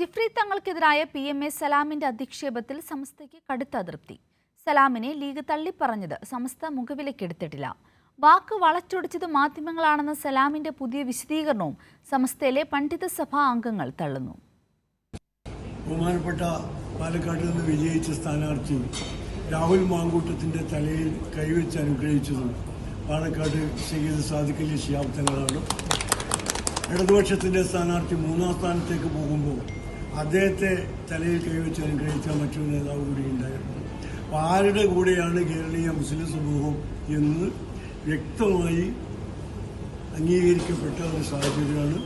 ജിഫ്രി തങ്ങൾക്കെതിരായ P M A സലാമിന്റെ അധിക്ഷേപത്തിൽ സംസ്ഥയ്ക്ക് കടുത്ത അതൃപ്തി. സലാമിനെ ലീഗ് തള്ളിപ്പറഞ്ഞത് സംസ്ഥ മുഖവിലക്കെടുത്തിട്ടില്ല വാക്ക് വളച്ചൊടിച്ചത് മാധ്യമങ്ങളാണെന്ന സലാമിന്റെ പുതിയ വിശദീകരണവും സംസ്ഥയിലെ പണ്ഡിത സഭാ അംഗങ്ങൾ തള്ളുന്നു. ബഹുമാനപ്പെട്ട പാലക്കാട് നിന്ന് വിജയിച്ച സ്ഥാനാർത്ഥി രാഹുൽ മാങ്കൂട്ടത്തിന്റെ തലയിൽ കൈവച്ച് അനുഗ്രഹിച്ചതും പാലക്കാട് സയ്യിദ് സാദിഖലി ശിയാബ്ദങ്ങളാണ് ഇടതുപക്ഷത്തിന്റെ സ്ഥാനാർത്ഥി മൂന്നാം സ്ഥാനത്തേക്ക് പോകുമ്പോൾ അദ്ദേഹത്തെ തലയിൽ കൈവച്ച് അനുഗ്രഹിച്ച മറ്റൊരു നേതാവ് കൂടി ഉണ്ടായിരുന്നു. അപ്പോൾ ആരുടെ കൂടെയാണ് കേരളീയ മുസ്ലിം സമൂഹം എന്ന് വ്യക്തമായി അംഗീകരിക്കപ്പെട്ട ഒരു സാഹചര്യമാണ്.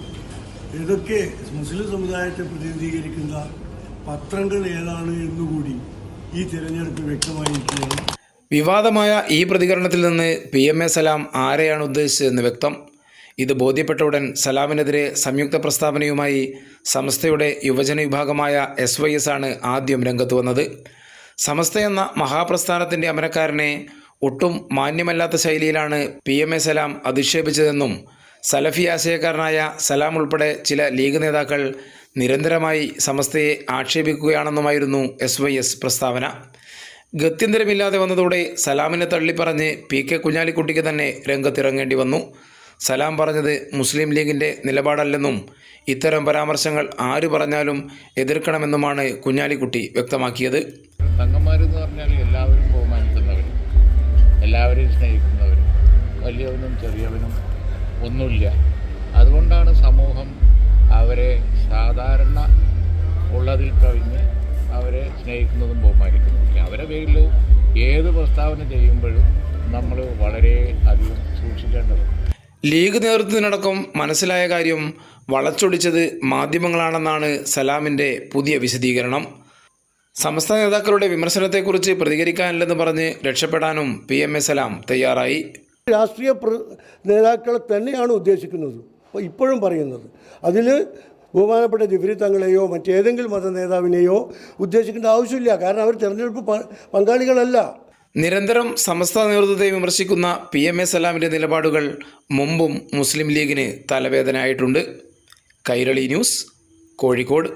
ഏതൊക്കെ മുസ്ലിം സമുദായത്തെ പ്രതിനിധീകരിക്കുന്ന പത്രങ്ങൾ ഏതാണ് എന്നുകൂടി ഈ തിരഞ്ഞെടുപ്പ് വ്യക്തമായിരിക്കുകയാണ്. വിവാദമായ ഈ പ്രതികരണത്തിൽ നിന്ന് പി എം എ സലാം ആരെയാണ് ഉദ്ദേശിച്ചതെന്ന് വ്യക്തം. ഇത് ബോധ്യപ്പെട്ട ഉടൻ സലാമിനെതിരെ സംയുക്ത പ്രസ്താവനയുമായി സമസ്തയുടെ യുവജന വിഭാഗമായ എസ് വൈ എസ് ആണ് ആദ്യം രംഗത്ത് വന്നത്. സമസ്ത എന്ന മഹാപ്രസ്ഥാനത്തിന്റെ അമരക്കാരനെ ഒട്ടും മാന്യമല്ലാത്ത ശൈലിയിലാണ് പി എം എ സലാം അധിക്ഷേപിച്ചതെന്നും സലഫി ആശയക്കാരനായ സലാം ഉൾപ്പെടെ ചില ലീഗ് നേതാക്കൾ നിരന്തരമായി സമസ്തയെ ആക്ഷേപിക്കുകയാണെന്നുമായിരുന്നു എസ് വൈ എസ് പ്രസ്താവന. ഗത്യന്തരമില്ലാതെ വന്നതോടെ സലാമിനെ തള്ളിപ്പറഞ്ഞ് പി കെ കുഞ്ഞാലിക്കുട്ടിക്ക് തന്നെ രംഗത്തിറങ്ങേണ്ടി വന്നു. സലാം പറഞ്ഞത് മുസ്ലിം ലീഗിന്റെ നിലപാടല്ലെന്നും ഇത്തരം പരാമർശങ്ങൾ ആര് പറഞ്ഞാലും എതിർക്കണമെന്നുമാണ് കുഞ്ഞാലിക്കുട്ടി വ്യക്തമാക്കിയത്. തങ്ങന്മാരെന്ന് പറഞ്ഞാൽ എല്ലാവരും ബഹുമാനിക്കുന്നവർ എല്ലാവരെയും സ്നേഹിക്കുന്നവർ വലിയവനും ചെറിയവനും ഒന്നുമില്ല. അതുകൊണ്ടാണ് സമൂഹം അവരെ സാധാരണ ഉള്ളതിൽ കവിഞ്ഞ് അവരെ സ്നേഹിക്കുന്നതും ബഹുമാനിക്കുന്നതും അവരെ പേരിൽ ഏത് പ്രസ്താവന ചെയ്യുമ്പോഴും നമ്മൾ വളരെ അധികം സൂക്ഷിക്കേണ്ടതുണ്ട്. ലീഗ് നേതൃത്വത്തിനടക്കം മനസ്സിലായ കാര്യം വളച്ചൊടിച്ചത് മാധ്യമങ്ങളാണെന്നാണ് സലാമിന്റെ പുതിയ വിശദീകരണം. സമസ്ത നേതാക്കളുടെ വിമർശനത്തെക്കുറിച്ച് പ്രതികരിക്കാനില്ലെന്ന് പറഞ്ഞ് രക്ഷപ്പെടാനും പി എം എ സലാം തയ്യാറായി. രാഷ്ട്രീയ നേതാക്കളെ തന്നെയാണ് ഉദ്ദേശിക്കുന്നത്. ഇപ്പോഴും പറയുന്നത്. അതിൽ ബഹുമാനപ്പെട്ട ജിഫ്രി തങ്ങളെയോ മറ്റേതെങ്കിലും മത നേതാവിനെയോ ഉദ്ദേശിക്കേണ്ട ആവശ്യമില്ല. കാരണം അവർ തിരഞ്ഞെടുപ്പ് പങ്കാളികളല്ല. നിരന്തരം സമസ്ത നേതൃത്വത്തെ വിമർശിക്കുന്ന പി എം എ സലാമിന്റെ നിലപാടുകൾ മുമ്പും മുസ്ലിം ലീഗിന് തലവേദനയായിട്ടുണ്ട്. കൈരളി ന്യൂസ് കോഴിക്കോട്.